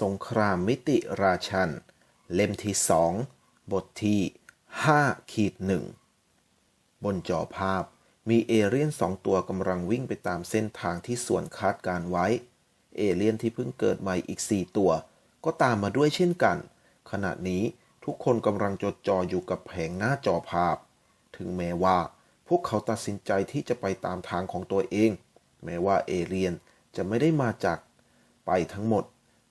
สงครามมิติราชัน เล่มที่สองบทที่5ขีดหนึ่งบนจอภาพมีเอเลี่ยนสองตัวกำลังวิ่งไปตามเส้นทางที่ส่วนคาดการไว้ เอเลี่ยนที่เพิ่งเกิดใหม่อีก 4 ตัว ก็ตามมาด้วยเช่นกัน ขณะนี้ทุกคนกำลังจดจ่ออยู่กับแผงหน้าจอภาพ ถึงแม้ว่า พวกเขาตัดสินใจที่จะไปตามทางของตัวเอง แม้ว่าเอเลี่ยนจะไม่ได้มาจากไปทั้งหมด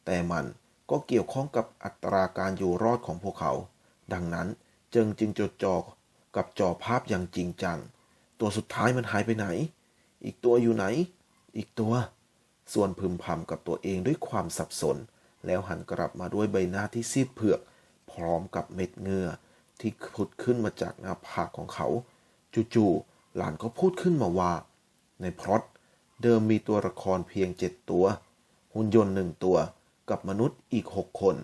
แต่มันก็เกี่ยวข้องกับอัตราการอยู่รอดของพวกเขา ดังนั้นจึงจึงจดจ่อกับจอภาพอย่างจริงจัง ตัวสุดท้ายมันหายไปไหน อีกตัวอยู่ไหน อีกตัว ส่วนพึมพำกับตัวเองด้วยความสับสน แล้วหันกลับมาด้วยใบหน้าที่ซีดเผือก พร้อมกับเม็ดเหงื่อที่พุดขึ้นมาจากหน้าผากของเขา จู่ๆหลานก็พูดขึ้นมาว่า ในพล็อตเดิมมีตัวละครเพียงเจ็ดตัว หุ่นยนต์หนึ่งตัว กับมนุษย์อีกหกคน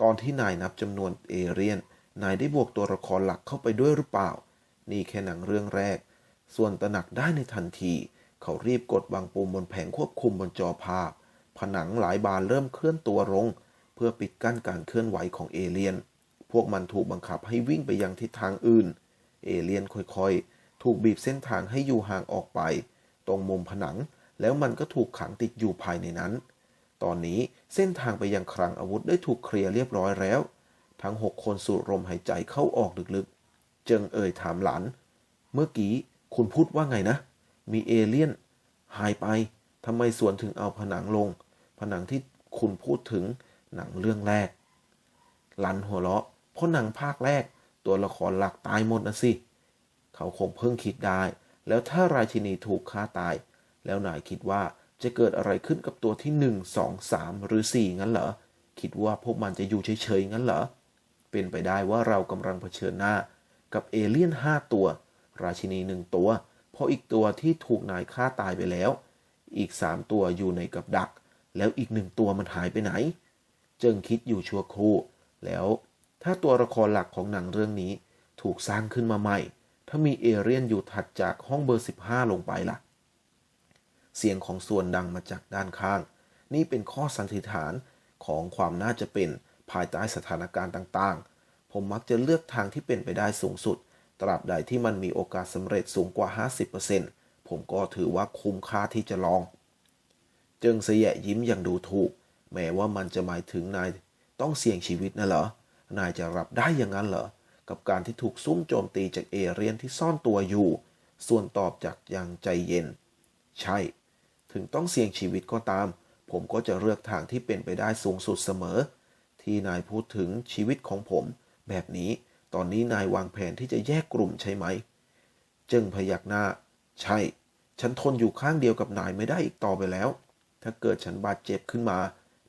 ตอนที่นายนับจำนวนเอเรียน นายได้บวกตัวละครหลักเข้าไปด้วยหรือเปล่า นี่แค่หนังเรื่องแรก ส่วนตระหนักได้ในทันที เขารีบกดวางปุ่มบนแผงควบคุมบนจอภาพ ผนังหลายบานเริ่มเคลื่อนตัวลง เพื่อปิดกั้นการเคลื่อนไหวของเอเลียน พวกมันถูกบังคับให้วิ่งไปยังทิศทางอื่น เอเลียนค่อยๆ ถูกบีบเส้นทางให้อยู่ห่างออกไป ตรงมุมผนัง แล้วมันก็ถูกขังติดอยู่ภายในนั้น ตอนนี้เส้นทางไปยังคลังอาวุธได้ถูกเคลียร์เรียบร้อยแล้ว ทั้งหกคนสูดลมหายใจเข้าออกลึกๆ เจิงเอ่ยถามหลาน เมื่อกี้คุณพูดว่าไงนะ มีเอเลี่ยน หายไปทำไมสวนถึงเอาผนังลง ผนังที่คุณพูดถึงหนังเรื่องแรก หลันหัวเราะเพราะหนังภาคแรก ตัวละครหลักตายหมดนะสิ เขาคงเพิ่งคิดได้ แล้วถ้าราชินีถูกฆ่าตาย แล้วนายคิดว่า จะเกิดอะไรขึ้นกับตัวที่หนึ่งสองสามหรือสี่งั้นเหรอ คิดว่าพวกมันจะอยู่เฉยๆงั้นเหรอ เป็นไปได้ว่าเรากำลังเผชิญหน้า กับเอเลี่ยนห้าตัว ราชินีหนึ่งตัว เพราะอีกตัวที่ถูกนายฆ่าตายไปแล้ว อีกสามตัวอยู่ในกับดัก แล้วอีกหนึ่งตัวมันหายไปไหนเจิงคิดอยู่ชั่วครู่ แล้วถ้าตัวละครหลักของหนังเรื่องนี้ถูกสร้างขึ้นมาใหม่ ถ้ามีเอเรียนอยู่ถัดจากห้องเบอร์ 15 ลงไปล่ะ เสียงของส่วนดังมาจากด้านข้าง นี่เป็นข้อสันนิษฐานของความน่าจะเป็นภายใต้สถานการณ์ต่างๆ ผมมักจะเลือกทางที่เป็นไปได้สูงสุด ตราบใดที่มันมีโอกาสสำเร็จสูงกว่า 50%ผมก็ถือว่าคุ้มค่าที่จะลองจิงเสยยิ้มอย่างดูถูก แม้ว่ามันจะหมายถึงนายต้องเสี่ยงชีวิตนะเหรอ นายจะรับได้อย่างนั้นเหรอ กับการที่ถูกซุ่มโจมตีจากเอเรียนที่ซ่อนตัวอยู่ ส่วนตอบจากอย่างใจเย็น ใช่ ถึงต้องเสี่ยงชีวิตก็ตาม ผมก็จะเลือกทางที่เป็นไปได้สูงสุดเสมอ ที่นายพูดถึงชีวิตของผม แบบนี้ ตอนนี้นายวางแผนที่จะแยกกลุ่มใช่ไหม จึงพยักหน้า ใช่ ฉันทนอยู่ข้างเดียวกับนายไม่ได้อีกต่อไปแล้ว ถ้าเกิดฉันบาดเจ็บขึ้นมา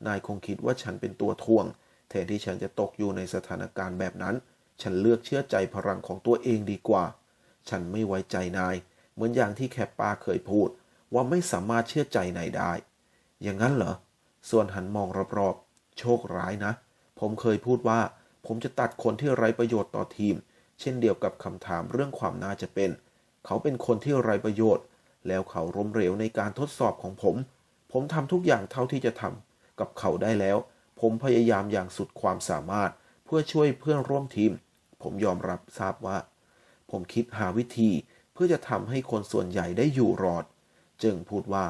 นายคงคิดว่าฉันเป็นตัวทวง แทนที่ฉันจะตกอยู่ในสถานการณ์แบบนั้น ฉันเลือกเชื่อใจพลังของตัวเองดีกว่า ฉันไม่ไว้ใจนาย เหมือนอย่างที่แคปปาเคยพูด ว่าไม่สามารถเชื่อใจนายได้ อย่างนั้นเหรอ ส่วนหันมองรอบๆ โชคร้ายนะ ผมเคยพูดว่า ผมจะตัดคนที่ไร้ประโยชน์ต่อทีม เช่นเดียวกับคำถามเรื่องความน่าจะเป็น เขาเป็นคนที่ไร้ประโยชน์ แล้วเขาล้มเหลวในการทดสอบของผม ผมทำทุกอย่างเท่าที่จะทำกับเขาได้แล้ว ผมพยายามอย่างสุดความสามารถ เพื่อช่วยเพื่อนร่วมทีม ผมยอมรับทราบว่า ผมคิดหาวิธีเพื่อจะทำให้คนส่วนใหญ่ได้อยู่รอด จึงพูดว่า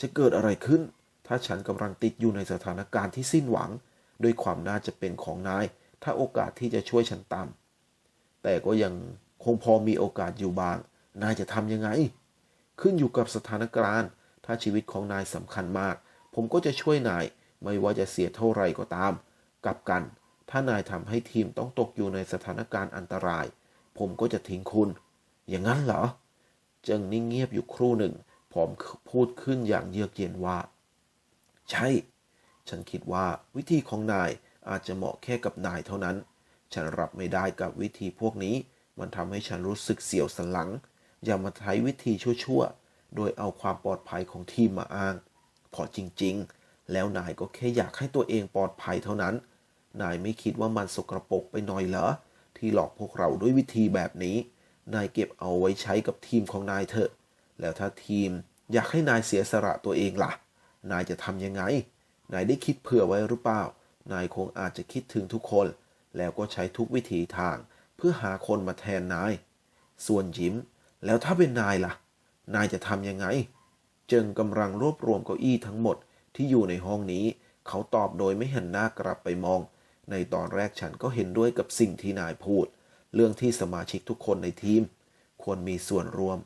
จะเกิดอะไรขึ้น ถ้าฉันกำลังติดอยู่ในสถานการณ์ที่สิ้นหวัง ด้วยความน่าจะเป็นของนาย ถ้าโอกาสที่จะช่วยฉันต่ำแต่ก็ยังคงพอมีโอกาสอยู่บาง นายจะทำยังไง ขึ้นอยู่กับสถานการณ์ ถ้าชีวิตของนายสำคัญมาก ผมก็จะช่วยนาย ไม่ว่าจะเสียเท่าไรก็ตาม กลับกัน ถ้านายทำให้ทีมต้องตกอยู่ในสถานการณ์อันตราย ผมก็จะทิ้งคุณ อย่างนั้นเหรอเจิงนิ่งเงียบอยู่ครู่หนึ่ง พร้อมพูดขึ้นอย่างเยือกเย็นว่า ใช่ ฉันคิดว่าวิธีของนายอาจจะเหมาะแค่กับนายเท่านั้น ฉันรับไม่ได้กับวิธีพวกนี้ มันทำให้ฉันรู้สึกเสียวสันหลัง อย่ามาใช้วิธีชั่วๆ โดยเอาความปลอดภัยของทีมมาอ้าง พอจริงๆ แล้วนายก็แค่อยากให้ตัวเองปลอดภัยเท่านั้น นายไม่คิดว่ามันสกรปรกไปหน่อยเหรอ ที่หลอกพวกเราด้วยวิธีแบบนี้ นายเก็บเอาไว้ใช้กับทีมของนายเถอะ แล้วถ้าทีมอยากให้นายเสียสละตัวเองล่ะ นายจะทำยังไง นายได้คิดเผื่อไว้หรือเปล่า นายคงอาจจะคิดถึงทุกคน แล้วก็ใช้ทุกวิถีทาง เพื่อหาคนมาแทนนาย ส่วนยิ้ม แล้วถ้าเป็นนายล่ะ นายจะทำยังไง เจิงกำลังรวบรวมเก้าอี้ทั้งหมดที่อยู่ในห้องนี้ เขาตอบโดยไม่หันหน้ากลับไปมอง ในตอนแรกฉันก็เห็นด้วยกับสิ่งที่นายพูด เรื่องที่สมาชิกทุกคนในทีม ควรมีส่วนร่วม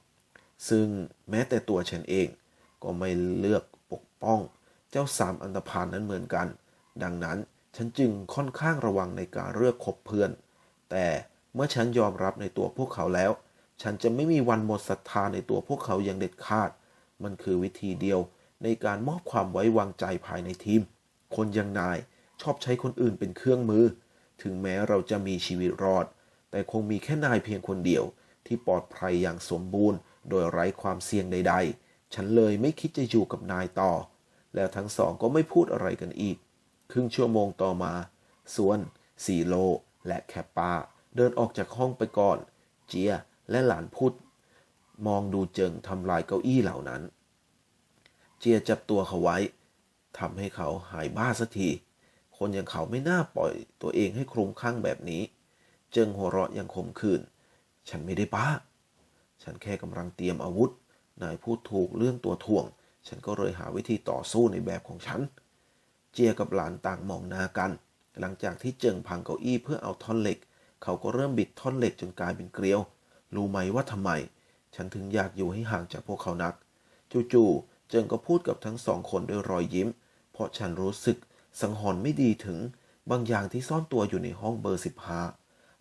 ซึ่งแม้แต่ตัวฉันเองก็ไม่เลือกปกป้องเจ้าสามอันธพาลนนั้นเหมือนกัน ดังนั้นฉันจึงค่อนข้างระวังในการเลือกคบเพื่อน แต่เมื่อฉันยอมรับในตัวพวกเขาแล้ว ฉันจะไม่มีวันหมดศรัทธาในตัวพวกเขาอย่างเด็ดขาด มันคือวิธีเดียวในการมอบความไว้วางใจภายในทีม คนอยังนายชอบใช้คนอื่นเป็นเครื่องมือ ถึงแม้เราจะมีชีวิตรอด แต่คงมีแค่นายเพียงคนเดียวที่ปลอดภัยอย่างสมบูรณ์ โดยไร้ความเสี่ยงใด ๆ ฉันเลยไม่คิดจะอยู่กับนายต่อ แล้วทั้งสองก็ไม่พูดอะไรกันอีก ครึ่งชั่วโมงต่อมา ส่วนสีโล และแคปปาเดินออกจากห้องไปก่อน เจียและหลานพูดมองดูเจิงทำลายเก้าอี้เหล่านั้น เจียจับตัวเขาไว้ทำให้เขาหายบ้าสักที คนอย่างเขาไม่น่าปล่อยตัวเองให้คลุมคลั่งแบบนี้ เจิงหัวเราะอย่างขมขื่น ฉันไม่ได้บ้า ฉันแค่กำลังเตรียมอาวุธ นายพูดถูกเรื่องตัวถ่วง ฉันก็เลยหาวิธีต่อสู้ในแบบของฉัน เจียกับหลานต่างมองหน้ากัน หลังจากที่เจิงพังเก้าอี้เพื่อเอาท่อนเหล็ก เขาก็เริ่มบิดท่อนเหล็กจนกลายเป็นเกลียว รู้ไหมว่าทำไม ฉันถึงอยากอยู่ให้ห่างจากพวกเขานัก จู่ๆ เจิงก็พูดกับทั้งสองคนด้วยรอยยิ้ม เพราะฉันรู้สึกสังหรณ์ไม่ดีถึงบางอย่างที่ซ่อนตัวอยู่ในห้องเบอร์สิบห้า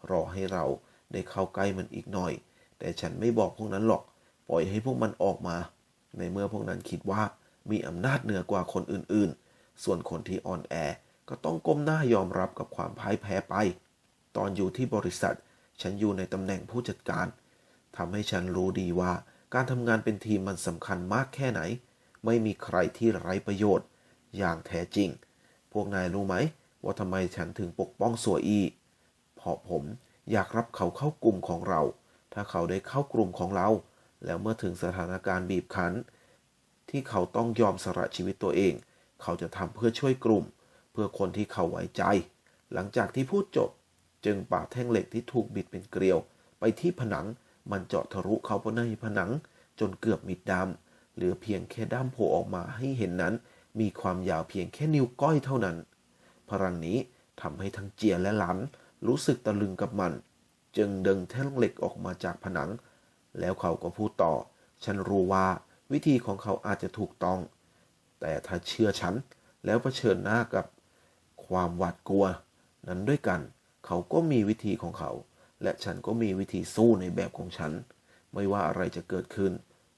รอให้เราได้เข้าใกล้มันอีกหน่อย แต่ฉันไม่บอกพวกนั้นหรอก ปล่อยให้พวกมันออกมา ในเมื่อพวกนั้นคิดว่ามีอำนาจเหนือกว่าคนอื่นๆ ส่วนคนที่อ่อนแอก็ต้องก้มหน้ายอมรับกับความพ่ายแพ้ไป ตอนอยู่ที่บริษัท ฉันอยู่ในตำแหน่งผู้จัดการทำให้ฉันรู้ดีว่า การทำงานเป็นทีมมันสำคัญมากแค่ไหน ไม่มีใครที่ไร้ประโยชน์ อย่างแท้จริง พวกนายรู้ไหม ว่าทำไมฉันถึงปกป้องสัวอี เพราะผมอยากรับเขาเข้ากลุ่มของเรา ถ้าเขาได้เข้ากลุ่มของเรา แล้วเมื่อถึงสถานการณ์บีบคั้น ที่เขาต้องยอมสละชีวิตตัวเอง เขาจะทำเพื่อช่วยกลุ่ม เพื่อคนที่เขาไว้ใจ หลังจากที่พูดจบ จึงปาแท่งเหล็กที่ถูกบิดเป็นเกลียว ไปที่ผนังมันเจาะทะลุเข้าไปในผนัง จนเกือบมิดดำเหลือเพียงแค่ด้ามโผล่ออกมาให้เห็นนั้น มีความยาวเพียงแค่นิ้วก้อยเท่านั้น พลังนี้ทำให้ทั้งเจียและหลันรู้สึกตะลึงกับมัน จึงดึงแท่งเหล็กออกมาจากผนัง แล้วเขาก็พูดต่อ ฉันรู้ว่าวิธีของเขาอาจจะถูกต้อง แต่ถ้าเชื่อฉัน แล้วเผชิญหน้ากับความหวาดกลัว นั้นด้วยกัน เขาก็มีวิธีของเขา และฉันก็มีวิธีสู้ในแบบของฉัน ไม่ว่าอะไรจะเกิดขึ้น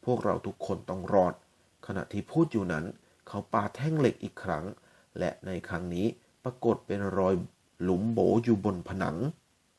พวกเราทุกคนต้องรอด ขณะที่พูดอยู่นั้น เขาปาแท่งเหล็กอีกครั้ง และในครั้งนี้ปรากฏเป็นรอยหลุมโบอยู่บนผนัง